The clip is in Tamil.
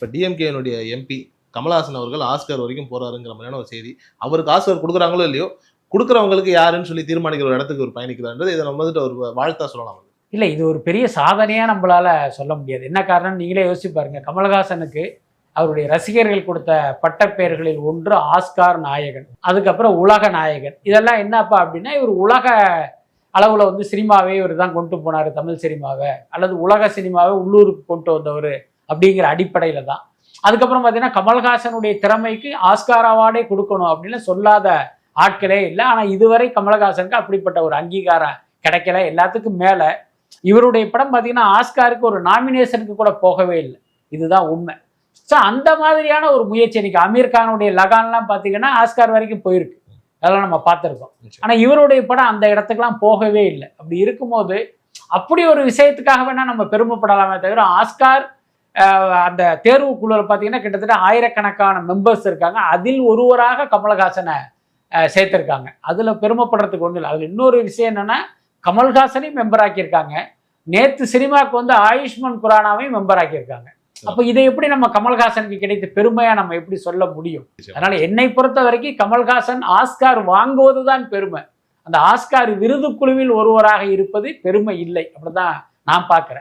இப்போ டிஎம்கேனுடைய எம்பி கமல்ஹாசன் அவர்கள் ஆஸ்கர் வரைக்கும் போறாருங்கிற மாதிரியான ஒரு செய்தி. அவருக்கு ஆஸ்கர் கொடுக்குறாங்களோ இல்லையோ கொடுக்குறவங்களுக்கு யாருன்னு சொல்லி தீர்மானிக்கிற ஒரு இடத்துக்கு ஒரு பயணிக்கிறான்றது இதை நம்ம வந்துட்டு ஒரு வாழ்த்தா சொல்லலாம் இல்லை இது ஒரு பெரிய சாதனையாக நம்மளால் சொல்ல முடியாது. என்ன காரணம் நீங்களே யோசிச்சு பாருங்க. கமலஹாசனுக்கு அவருடைய ரசிகர்கள் கொடுத்த பட்டப்பெயர்களில் ஒன்று ஆஸ்கார் நாயகன் அதுக்கப்புறம் உலக நாயகன். இதெல்லாம் என்னப்பா அப்படின்னா இவர் உலக அளவில் வந்து சினிமாவே இவர் தான் கொண்டு போனார் தமிழ் சினிமாவை. அல்லது உலக சினிமாவை உள்ளூருக்கு கொண்டு வந்தவர். அப்படிங்கிற அடிப்படையில் தான். அதுக்கப்புறம் பார்த்தீங்கன்னா கமல்ஹாசனுடைய திறமைக்கு ஆஸ்கார் அவார்டே கொடுக்கணும் அப்படின்னு சொல்லாத ஆட்களே இல்லை. ஆனால் இதுவரை கமலஹாசனுக்கு அப்படிப்பட்ட ஒரு அங்கீகாரம் கிடைக்கல. எல்லாத்துக்கும் மேலே இவருடைய படம் பார்த்தீங்கன்னா ஆஸ்காருக்கு ஒரு நாமினேஷனுக்கு கூட போகவே இல்லை. இதுதான் உண்மை. ஸோ அந்த மாதிரியான ஒரு முயற்சி இன்னைக்கு அமீர் கானுடைய லகான்லாம் பார்த்தீங்கன்னா ஆஸ்கார் வரைக்கும் போயிருக்கு. அதெல்லாம் நம்ம பார்த்துருக்கோம். ஆனால் இவருடைய படம் அந்த இடத்துக்குலாம் போகவே இல்லை. அப்படி இருக்கும்போது அப்படி ஒரு விஷயத்துக்காக வேணா நம்ம பெருமைப்படலாமே தவிர ஆஸ்கார் அந்த தேர்வு குழுவில் பார்த்தீங்கன்னா கிட்டத்தட்ட ஆயிரக்கணக்கான மெம்பர்ஸ் இருக்காங்க. அதில் ஒருவராக கமலஹாசனை சேர்த்திருக்காங்க. அதில் பெருமைப்படுறதுக்கு ஒன்றும் இல்லை. அதில் இன்னொரு விஷயம் என்னன்னா கமல்ஹாசனையும் மெம்பர் ஆக்கியிருக்காங்க. நேத்து சினிமாவுக்கு வந்து ஆயுஷ்மான் குரானாவையும் மெம்பர் ஆக்கியிருக்காங்க. அப்போ இதை எப்படி நம்ம கமல்ஹாசனுக்கு கிடைத்த பெருமையா நம்ம எப்படி சொல்ல முடியும்? அதனால என்னை பொறுத்த வரைக்கும் கமல்ஹாசன் ஆஸ்கார் வாங்குவதுதான் பெருமை. அந்த ஆஸ்கார் விருது குழுவில் ஒருவராக இருப்பது பெருமை இல்லை. அப்படிதான் நான் பார்க்கிறேன்.